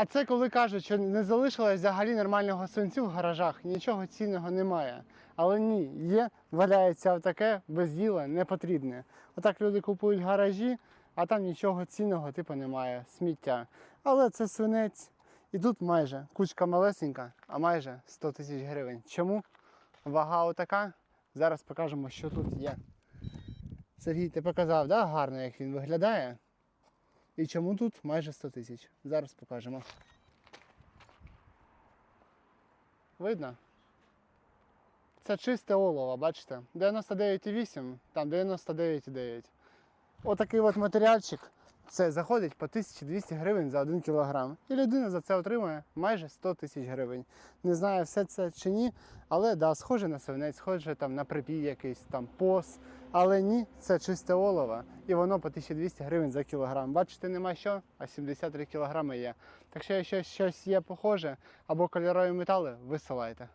А це коли кажуть, що не залишилось взагалі нормального свинцю в гаражах, нічого цінного немає. Але ні, є, валяється таке без діла, непотрібне. Отак люди купують гаражі, а там нічого цінного типу немає, сміття. Але це свинець. І тут майже кучка малесенька, а майже 100 тисяч гривень. Чому? Вага отака. Зараз покажемо, що тут є. Сергій, ти показав, да, гарно, як він виглядає. І чому тут майже 100 тисяч? Зараз покажемо. Видно? Це чисте олово, бачите? 99,8, там 99,9. Отакий от матеріальчик. Це заходить по 1200 гривень за 1 кілограм. І людина за це отримує майже 100 тисяч гривень. Не знаю, все це чи ні, але да, схоже на свинець, схоже там на припій якийсь там пос. Але ні, це чисте олово. І воно по 1200 гривень за кілограм. Бачите, нема що, а 73 кілограми є. Так що, якщо щось є похоже або кольорові метали, висилайте.